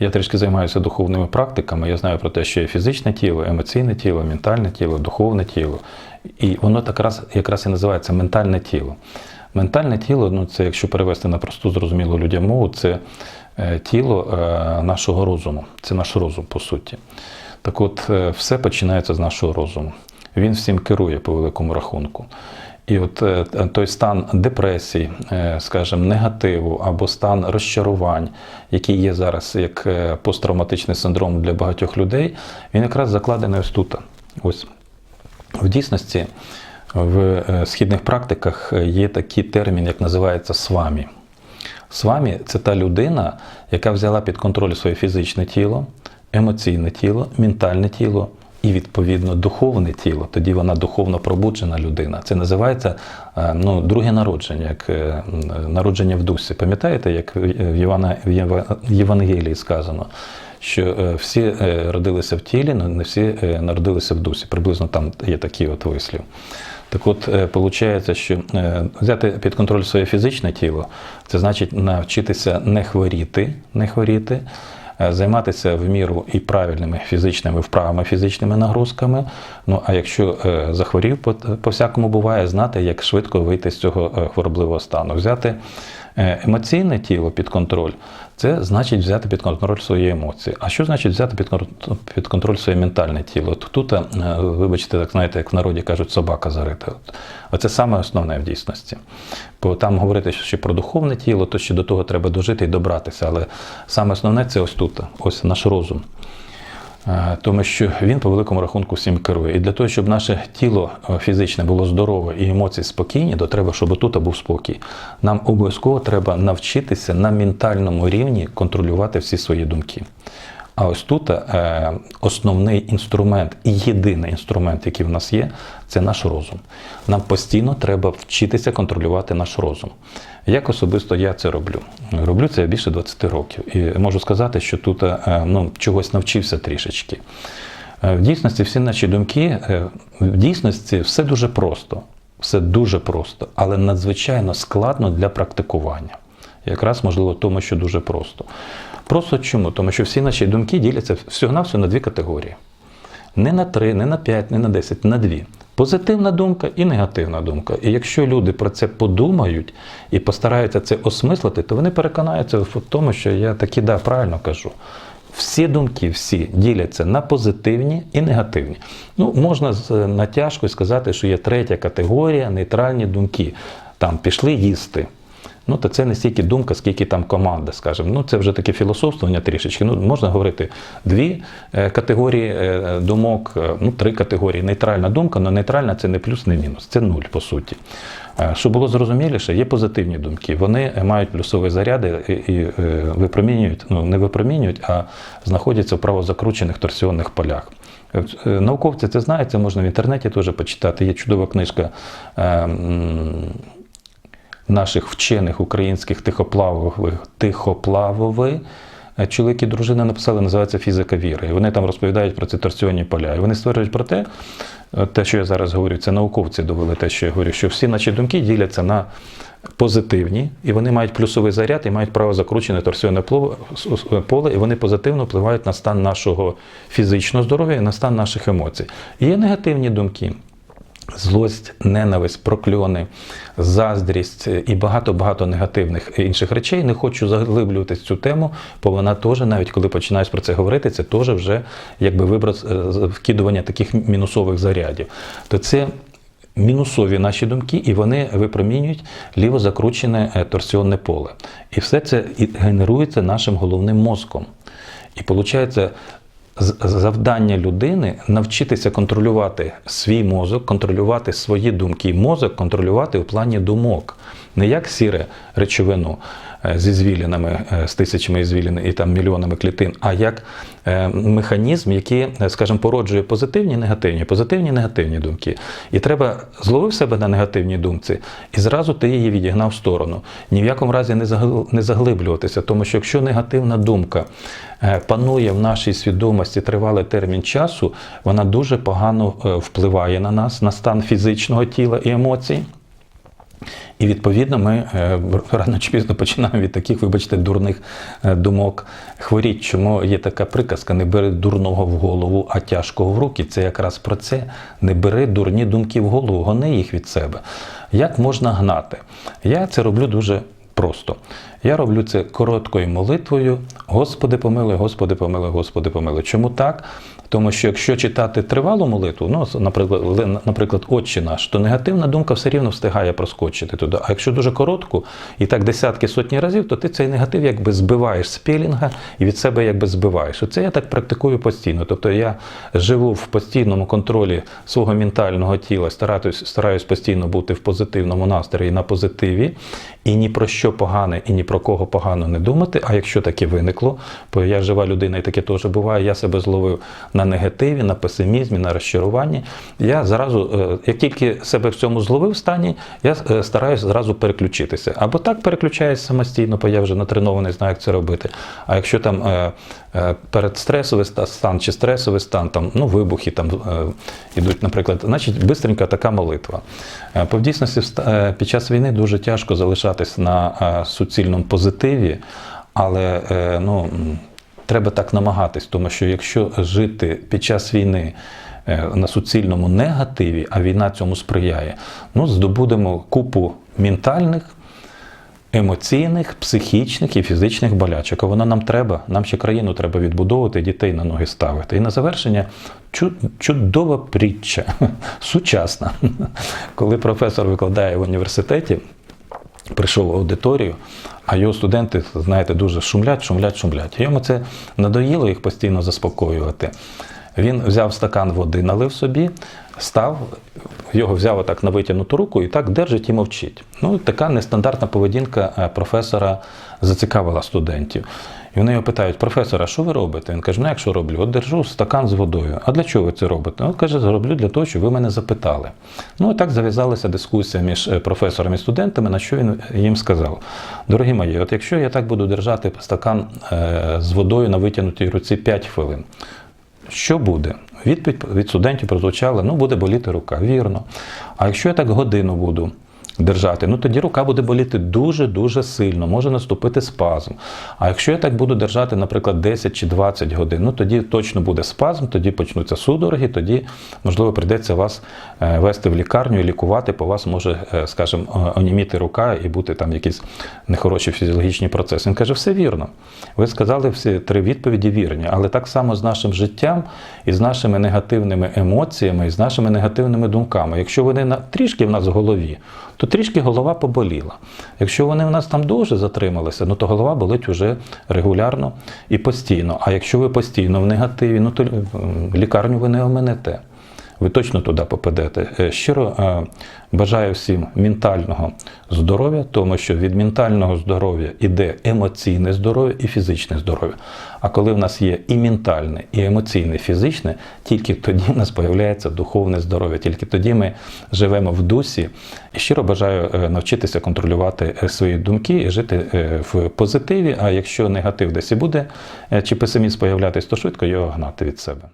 Я трішки займаюся духовними практиками. Я знаю про те, що є фізичне тіло, емоційне тіло, ментальне тіло, духовне тіло. І воно так раз, якраз і називається ментальне тіло. Ментальне тіло, ну це якщо перевести на просту зрозумілу людям мову, це е, тіло е, нашого розуму. Це наш розум, по суті. Так от, е, все починається з нашого розуму. Він всім керує по великому рахунку. І от е, той стан депресії, е, скажімо, негативу або стан розчарувань, який є зараз як е, посттравматичний синдром для багатьох людей, він якраз закладений ось тут. Ось в дійсності в східних практиках є такий термін, як називається свамі. Свамі це та людина, яка взяла під контроль своє фізичне тіло, емоційне тіло, ментальне тіло і, відповідно, духовне тіло. Тоді вона духовно пробуджена людина. Це називається е, ну, друге народження, як е, народження в дусі. Пам'ятаєте, як в Євана- в Євангелії сказано? Що е, всі е, родилися в тілі, але не всі е, народилися в дусі. Приблизно там є такий от вислів. Так от, виходить, що е, взяти під контроль своє фізичне тіло, це значить навчитися не хворіти, не хворіти, е, займатися в міру і правильними фізичними вправами, фізичними нагрузками. Ну а якщо е, захворів, по, всякому буває, знати, як швидко вийти з цього е, хворобливого стану. Взяти е, емоційне тіло під контроль, це значить взяти під контроль свої емоції. А що значить взяти під кон- під контроль своє ментальне тіло? Тут, е, вибачте, так знаєте, як в народі кажуть, собака зарита. Оце саме основне в дійсності. Бо там говорити ще про духовне тіло, то ще до того треба дожити і добратися. Але саме основне це ось тут, ось наш розум. Тому що він по великому рахунку всім керує. І для того, щоб наше тіло е, фізичне було здорове і емоції спокійні, то треба, щоб тут був спокій. Нам обов'язково треба навчитися на ментальному рівні контролювати всі свої думки. А ось тут е, основний інструмент і єдиний інструмент, який в нас є, це наш розум. Нам постійно треба вчитися контролювати наш розум. Як особисто я це роблю? Роблю це більше 20 років. І можу сказати, що тут е, ну, чогось навчився трішечки. Е, В дійсності всі наші думки, е, в дійсності все дуже просто. Все дуже просто, але надзвичайно складно для практикування. Якраз можливо тому, що дуже просто. Просто чому? Тому що всі наші думки діляться всього-навсього на дві категорії. Не на три, не на п'ять, не на десять, на дві. Позитивна думка і негативна думка. І якщо люди про це подумають і постараються це осмислити, то вони переконаються в тому, що я таки да, правильно кажу. Всі думки, всі діляться на позитивні і негативні. Ну, можна з е, натяжкою сказати, що є третя категорія нейтральні думки. Там пішли їсти. Ну, то це не стільки думка, скільки там команда, скажімо. Ну, це вже таке філософствування трішечки. Ну, можна говорити дві е, категорії е, думок, е, ну, три категорії. Нейтральна думка, але нейтральна це не плюс, не мінус, це нуль, по суті. Щоб було зрозуміліше, є позитивні думки. Вони мають плюсові заряди і, випромінюють, ну не випромінюють, а знаходяться в правозакручених торсіонних полях. Науковці це знають, це можна в інтернеті теж почитати. Є чудова книжка. Е, наших вчених українських тихоплавових тихоплавови. е, Чоловік і дружина написали, називається Фізика віри. І вони там розповідають про ці торсіонні поля. І вони стверджують про те, е, те, що я зараз говорю, це науковці довели те, що я говорю, що всі наші думки діляться на позитивні, і вони мають плюсовий заряд і мають право закручене торсіонне с- поле, і вони позитивно впливають на стан нашого фізичного здоров'я і на стан наших емоцій. І є негативні думки. Злость, ненависть, прокльони, заздрість і багато-багато негативних інших речей. Не хочу заглиблюватись цю тему, бо вона теж, навіть коли починаєш про це говорити, це теж вже якби виброс е, вкидування таких мінусових зарядів. То це мінусові наші думки, і вони випромінюють ліво закручене е, торсіонне поле. І все це генерується нашим головним мозком. І виходить, завдання людини навчитися контролювати свій мозок, контролювати свої думки. Мозок контролювати в плані думок. Не як сіре речовину зі звілінами, е, з тисячами звілін і там мільйонами клітин, а як е, механізм, який, е, скажімо, породжує позитивні і негативні, позитивні і негативні думки. І треба зловив себе на негативній думці, і зразу ти її відігнав в сторону. Ні в якому разі не заглиблюватися, тому що якщо негативна думка е, панує в нашій свідомості тривалий термін часу, вона дуже погано е, впливає на нас, на стан фізичного тіла і емоцій. І відповідно ми е, рано чи пізно починаємо від таких, вибачте, дурних е, думок хворіть. Чому є така приказка: не бери дурного в голову, а тяжкого в руки. Це якраз про це. Не бери дурні думки в голову, гони їх від себе. Як можна гнати? Я це роблю дуже просто. Я роблю це короткою молитвою. Господи помилуй, Господи помилуй, Господи помилуй. Чому так? Тому що якщо читати тривалу молитву, ну, наприклад, наприклад, Отче наш, то негативна думка все рівно встигає проскочити туди. А якщо дуже коротку, і так десятки сотні разів, то ти цей негатив якби збиваєш з пілінга і від себе якби збиваєш. Оце я так практикую постійно. Тобто я живу в постійному контролі свого ментального тіла, стараюсь, стараюсь постійно бути в позитивному настрої на позитиві, і ні про що погане, і ні про кого погано не думати. А якщо таке виникло, бо я жива людина, і таке теж буває, я себе зловив на негативі, на песимізмі, на розчаруванні. Я зразу, е, як тільки себе в цьому зловив стані, я е, стараюся зразу переключитися. Або так переключаюся самостійно, бо я вже натренований, знаю, як це робити. А якщо там е, передстресовий стан чи стресовий стан, там, ну, вибухи там ідуть, наприклад, значить, бистренька така молитва. По дійсності під час війни дуже тяжко залишатись на суцільному позитиві, але ну, треба так намагатись, тому що якщо жити під час війни е, на суцільному негативі, а війна цьому сприяє, ну, здобудемо купу ментальних, емоційних, психічних і фізичних болячок. А воно нам треба, нам ще країну треба відбудовувати, дітей на ноги ставити. І на завершення чудова притча, сучасна. Коли професор викладає в університеті, прийшов в аудиторію, а його студенти, знаєте, дуже шумлять, шумлять, шумлять. Йому це надоїло їх постійно заспокоювати. Він взяв стакан води, налив собі, став, його взяв отак на витягнуту руку і так держить і мовчить. Ну, така нестандартна поведінка е, професора зацікавила студентів. І вони його питають, професор, а що ви робите? Він каже, ну як що роблю? От держу стакан з водою. А для чого ви це робите? От каже, роблю для того, щоб ви мене запитали. Ну і так зав'язалася дискусія між е, професором і студентами, на що він їм сказав: Дорогі мої, от якщо я так буду держати стакан е, з водою на витягнутій руці 5 хвилин, що буде? Відповідь від студентів прозвучала: ну буде боліти рука, вірно. А якщо я так годину буду держати, ну тоді рука буде боліти дуже-дуже сильно, може наступити спазм. А якщо я так буду держати, наприклад, 10 чи 20 годин, ну тоді точно буде спазм, тоді почнуться судороги, тоді, можливо, прийдеться вас е, вести в лікарню і лікувати, по вас може, е, скажімо, оніміти рука і бути там якісь нехороші фізіологічні процеси. Він каже, все вірно. Ви сказали всі три відповіді вірні, але так само з нашим життям і з нашими негативними емоціями, і з нашими негативними думками. Якщо вони трішки в нас в голові, то трішки голова поболіла. Якщо вони в нас там дуже затрималися, ну то голова болить уже регулярно і постійно. А якщо ви постійно в негативі, ну то лікарню ви не оминете. Ви точно туди попадете. Е, Щиро е, бажаю всім ментального здоров'я, тому що від ментального здоров'я іде емоційне здоров'я і фізичне здоров'я. А коли в нас є і ментальне, і емоційне, і фізичне, тільки тоді в нас з'являється духовне здоров'я, тільки тоді ми живемо в дусі. І щиро бажаю е, навчитися контролювати свої думки і жити в позитиві. А якщо негатив десь і буде, чи песимізм появлятись, то швидко його гнати від себе.